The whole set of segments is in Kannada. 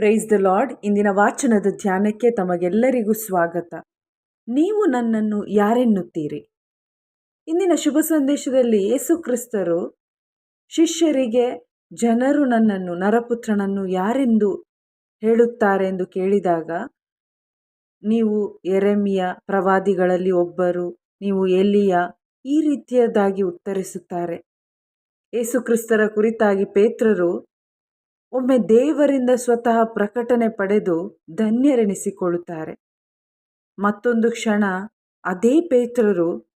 ಪ್ರೈಸ್ ದ ಲಾರ್ಡ್ ಇಂದಿನ ವಾಚನದ ಧ್ಯಾನಕ್ಕೆ ತಮಗೆಲ್ಲರಿಗೂ ಸ್ವಾಗತ. ನೀವು ನನ್ನನ್ನು ಯಾರೆನ್ನುತ್ತೀರಿ? ಇಂದಿನ ಶುಭ ಸಂದೇಶದಲ್ಲಿ ಯೇಸು ಕ್ರಿಸ್ತರು ಶಿಷ್ಯರಿಗೆ ಜನರು ನನ್ನನ್ನು, ನರಪುತ್ರನನ್ನು ಯಾರೆಂದು ಹೇಳುತ್ತಾರೆ ಎಂದು ಕೇಳಿದಾಗ, ನೀವು ಎರೆಮಿಯ ಪ್ರವಾದಿಗಳಲ್ಲಿ ಒಬ್ಬರು, ನೀವು ಎಲಿಯ, ಈ ರೀತಿಯದಾಗಿ ಉತ್ತರಿಸುತ್ತಾರೆ. ಯೇಸು ಕ್ರಿಸ್ತರ ಕುರಿತಾಗಿ ಪೇತ್ರರು ಒಮ್ಮೆ ದೇವರಿಂದ ಸ್ವತಃ ಪ್ರಕಟಣೆ ಪಡೆದು ಧನ್ಯರೆನಿಸಿಕೊಳ್ಳುತ್ತಾರೆ. ಮತ್ತೊಂದು ಕ್ಷಣ ಅದೇ ಪೇತ್ರರು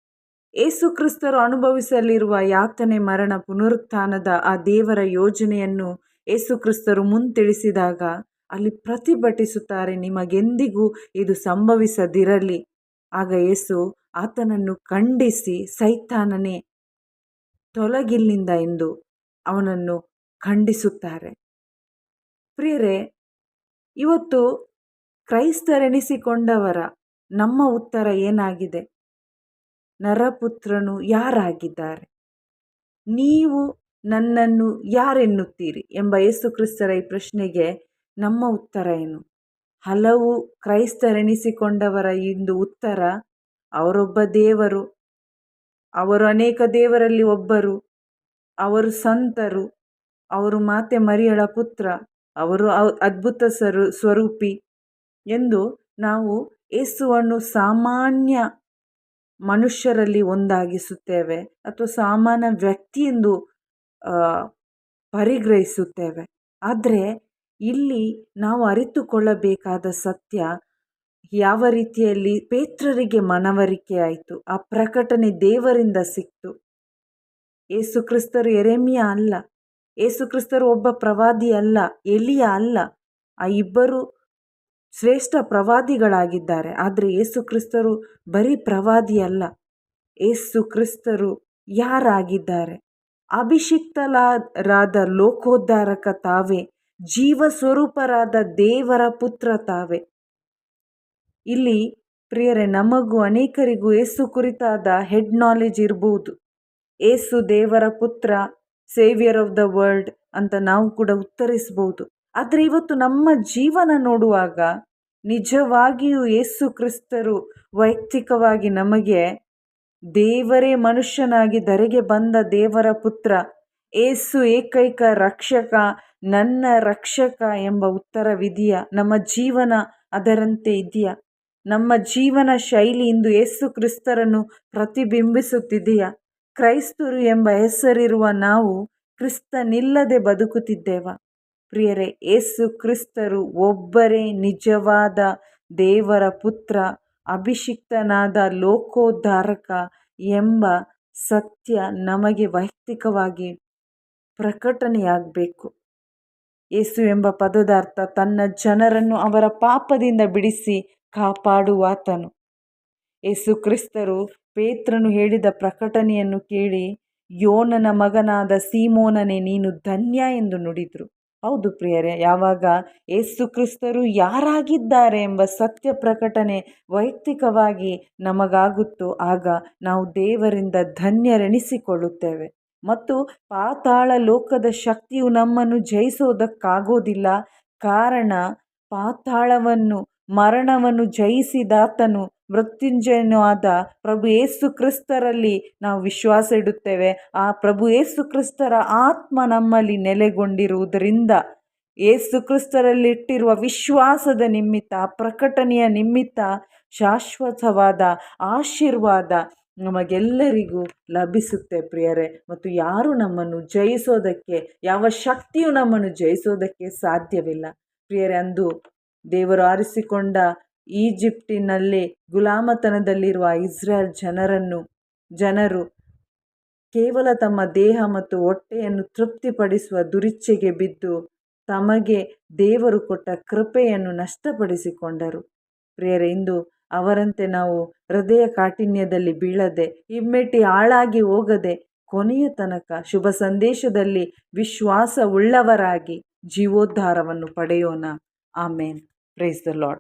ಏಸುಕ್ರಿಸ್ತರು ಅನುಭವಿಸಲಿರುವ ಯಾತನೆ ಮರಣ ಪುನರುತ್ಥಾನದ ಆ ದೇವರ ಯೋಜನೆಯನ್ನು ಏಸುಕ್ರಿಸ್ತರು ಮುಂತಿಳಿಸಿದಾಗ ಅಲ್ಲಿ ಪ್ರತಿಭಟಿಸುತ್ತಾರೆ, ನಿಮಗೆಂದಿಗೂ ಇದು ಸಂಭವಿಸದಿರಲಿ. ಆಗ ಏಸು ಆತನನ್ನು ಖಂಡಿಸಿ, ಸೈತಾನನೇ, ತೊಲಗಿಲ್ಲಿಂದ ಎಂದು ಅವನನ್ನು ಖಂಡಿಸುತ್ತಾರೆ. ಪ್ರಿಯರೇ, ಇವತ್ತು ಕ್ರೈಸ್ತರೆನಿಸಿಕೊಂಡವರ ನಮ್ಮ ಉತ್ತರ ಏನಾಗಿದೆ? ನರಪುತ್ರನು ಯಾರಾಗಿದ್ದಾರೆ? ನೀವು ನನ್ನನ್ನು ಯಾರೆನ್ನುತ್ತೀರಿ ಎಂಬ ಯೇಸು ಕ್ರಿಸ್ತರ ಈ ಪ್ರಶ್ನೆಗೆ ನಮ್ಮ ಉತ್ತರ ಏನು? ಹಲವು ಕ್ರೈಸ್ತರೆನಿಸಿಕೊಂಡವರ ಇಂದು ಉತ್ತರ, ಅವರೊಬ್ಬ ದೇವರು, ಅವರು ಅನೇಕ ದೇವರಲ್ಲಿ ಒಬ್ಬರು, ಅವರು ಸಂತರು, ಅವರು ಮಾತೆ ಮರಿಯಳ ಪುತ್ರ ಅವರು ಅದ್ಭುತ ಸರು, ಸ್ವರೂಪಿ ಎಂದು ನಾವು ಏಸುವನ್ನು ಸಾಮಾನ್ಯ ಮನುಷ್ಯರಲ್ಲಿ ಒಂದಾಗಿಸುತ್ತೇವೆ ಅಥವಾ ಸಾಮಾನ್ಯ ವ್ಯಕ್ತಿ ಎಂದು ಪರಿಗ್ರಹಿಸುತ್ತೇವೆ. ಆದರೆ ಇಲ್ಲಿ ನಾವು ಅರಿತುಕೊಳ್ಳಬೇಕಾದ ಸತ್ಯ ಯಾವ ರೀತಿಯಲ್ಲಿ ಪೇತ್ರರಿಗೆ ಮನವರಿಕೆ ಆಯಿತು, ಆ ಪ್ರಕಟಣೆ ದೇವರಿಂದ ಸಿಕ್ತು. ಏಸು ಕ್ರಿಸ್ತರು ಎರೆಮಿಯ ಅಲ್ಲ. ಏಸುಕ್ರಿಸ್ತರು ಒಬ್ಬ ಪ್ರವಾದಿ ಅಲ್ಲ, ಎಲಿಯ ಅಲ್ಲ. ಆ ಇಬ್ಬರು ಶ್ರೇಷ್ಠ ಪ್ರವಾದಿಗಳಾಗಿದ್ದಾರೆ. ಆದರೆ ಏಸುಕ್ರಿಸ್ತರು ಬರೀ ಪ್ರವಾದಿ ಅಲ್ಲ. ಏಸು ಕ್ರಿಸ್ತರು ಯಾರಾಗಿದ್ದಾರೆ? ಅಭಿಷಿಕ್ತಲಾದ ಲೋಕೋದ್ಧಾರಕ ತಾವೇ ಜೀವ ಸ್ವರೂಪರಾದ ದೇವರ ಪುತ್ರ ತಾವೇ. ಇಲ್ಲಿ ಪ್ರಿಯರೇ, ನಮಗೂ ಅನೇಕರಿಗೂ ಏಸು ಕುರಿತಾದ ಹೆಡ್ ನಾಲೆಜ್ ಇರಬಹುದು ಏಸು ದೇವರ ಪುತ್ರ ಸೇವಿಯರ್ ಆಫ್ ದ ವರ್ಲ್ಡ್ ಅಂತ ನಾವು ಕೂಡ ಉತ್ತರಿಸಬಹುದು. ಆದರೆ ಇವತ್ತು ನಮ್ಮ ಜೀವನ ನೋಡುವಾಗ ನಿಜವಾಗಿಯೂ ಯೇಸು ಕ್ರಿಸ್ತರು ವೈಯಕ್ತಿಕವಾಗಿ ನಮಗೆ ದೇವರೇ ಮನುಷ್ಯನಾಗಿ ಧರೆಗೆ ಬಂದ ದೇವರ ಪುತ್ರ ಏಸು ಏಕೈಕ ರಕ್ಷಕ, ನನ್ನ ರಕ್ಷಕ ಎಂಬ ಉತ್ತರವಿದೆಯಾ ನಮ್ಮ ಜೀವನ ಅದರಂತೆ ಇದೆಯಾ? ನಮ್ಮ ಜೀವನ ಶೈಲಿ ಇಂದು ಏಸು ಕ್ರಿಸ್ತರನ್ನು ಪ್ರತಿಬಿಂಬಿಸುತ್ತಿದೆಯಾ? ಕ್ರೈಸ್ತರು ಎಂಬ ಹೆಸರಿರುವ ನಾವು ಕ್ರಿಸ್ತನಿಲ್ಲದೆ ಬದುಕುತ್ತಿದ್ದೇವ. ಪ್ರಿಯರೇ ಏಸು ಕ್ರಿಸ್ತರು ಒಬ್ಬರೇ ನಿಜವಾದ ದೇವರ ಪುತ್ರ, ಅಭಿಷಿಕ್ತನಾದ ಲೋಕೋದ್ಧಾರಕ ಎಂಬ ಸತ್ಯ ನಮಗೆ ವೈಯಕ್ತಿಕವಾಗಿ ಪ್ರಕಟಣೆಯಾಗಬೇಕು ಏಸು ಎಂಬ ಪದದ ಅರ್ಥ ತನ್ನ ಜನರನ್ನು ಅವರ ಪಾಪದಿಂದ ಬಿಡಿಸಿ ಕಾಪಾಡುವಾತನು. ಏಸು ಕ್ರಿಸ್ತರು ಪೇತ್ರನು ಹೇಳಿದ ಪ್ರಕಟಣೆಯನ್ನು ಕೇಳಿ, ಯೋನನ ಮಗನಾದ ಸೀಮೋನನೇ, ನೀನು ಧನ್ಯ ಎಂದು ನುಡಿದರು. ಹೌದು ಪ್ರಿಯರೇ, ಯಾವಾಗ ಏಸು ಕ್ರಿಸ್ತರು ಯಾರಾಗಿದ್ದಾರೆ ಎಂಬ ಸತ್ಯ ಪ್ರಕಟಣೆ ವೈಯಕ್ತಿಕವಾಗಿ ನಮಗಾಗುತ್ತೋ, ಆಗ ನಾವು ದೇವರಿಂದ ಧನ್ಯರೆಣಿಸಿಕೊಳ್ಳುತ್ತೇವೆ ಮತ್ತು ಪಾತಾಳ ಲೋಕದ ಶಕ್ತಿಯು ನಮ್ಮನ್ನು ಜಯಿಸೋದಕ್ಕಾಗೋದಿಲ್ಲ. ಕಾರಣ, ಪಾತಾಳವನ್ನು, ಮರಣವನ್ನು ಜಯಿಸಿದಾತನು ಮೃತ್ಯುಂಜಯನೂ ಆದ ಪ್ರಭು ಏಸು ಕ್ರಿಸ್ತರಲ್ಲಿ ನಾವು ವಿಶ್ವಾಸ ಇಡುತ್ತೇವೆ. ಆ ಪ್ರಭು ಏಸು ಕ್ರಿಸ್ತರ ಆತ್ಮ ನಮ್ಮಲ್ಲಿ ನೆಲೆಗೊಂಡಿರುವುದರಿಂದ ಏಸು ಕ್ರಿಸ್ತರಲ್ಲಿಟ್ಟಿರುವ ವಿಶ್ವಾಸದ ನಿಮಿತ್ತ ಪ್ರಕಟಣೆಯ ನಿಮಿತ್ತ, ಶಾಶ್ವತವಾದ ಆಶೀರ್ವಾದ ನಮಗೆಲ್ಲರಿಗೂ ಲಭಿಸುತ್ತೆ ಪ್ರಿಯರೇ. ಮತ್ತು ಯಾರು ನಮ್ಮನ್ನು ಜಯಿಸೋದಕ್ಕೆ, ಯಾವ ಶಕ್ತಿಯು ನಮ್ಮನ್ನು ಜಯಿಸೋದಕ್ಕೆ ಸಾಧ್ಯವಿಲ್ಲ. ಪ್ರಿಯರೇ, ಅಂದು ದೇವರು ಆರಿಸಿಕೊಂಡ ಈಜಿಪ್ಟಿನಲ್ಲಿ ಗುಲಾಮತನದಲ್ಲಿರುವ ಇಸ್ರೇಲ್ ಜನರನ್ನು, ಜನರು ಕೇವಲ ತಮ್ಮ ದೇಹ ಮತ್ತು ಹೊಟ್ಟೆಯನ್ನು ತೃಪ್ತಿಪಡಿಸುವ ದುರಿಚ್ಛೆಗೆ ಬಿದ್ದು ತಮಗೆ ದೇವರು ಕೊಟ್ಟ ಕೃಪೆಯನ್ನು ನಷ್ಟಪಡಿಸಿಕೊಂಡರು. ಪ್ರಿಯರೇ, ಇಂದು ಅವರಂತೆ ನಾವು ಹೃದಯ ಕಾಠಿಣ್ಯದಲ್ಲಿ ಬೀಳದೆ, ಹಿಮ್ಮೆಟ್ಟಿ ಹಾಳಾಗಿ ಹೋಗದೆ, ಕೊನೆಯ ತನಕ ಶುಭ ಸಂದೇಶದಲ್ಲಿ ವಿಶ್ವಾಸವುಳ್ಳವರಾಗಿ ಜೀವೋದ್ಧಾರವನ್ನು ಪಡೆಯೋಣ. ಆಮೇನ್. Praise the Lad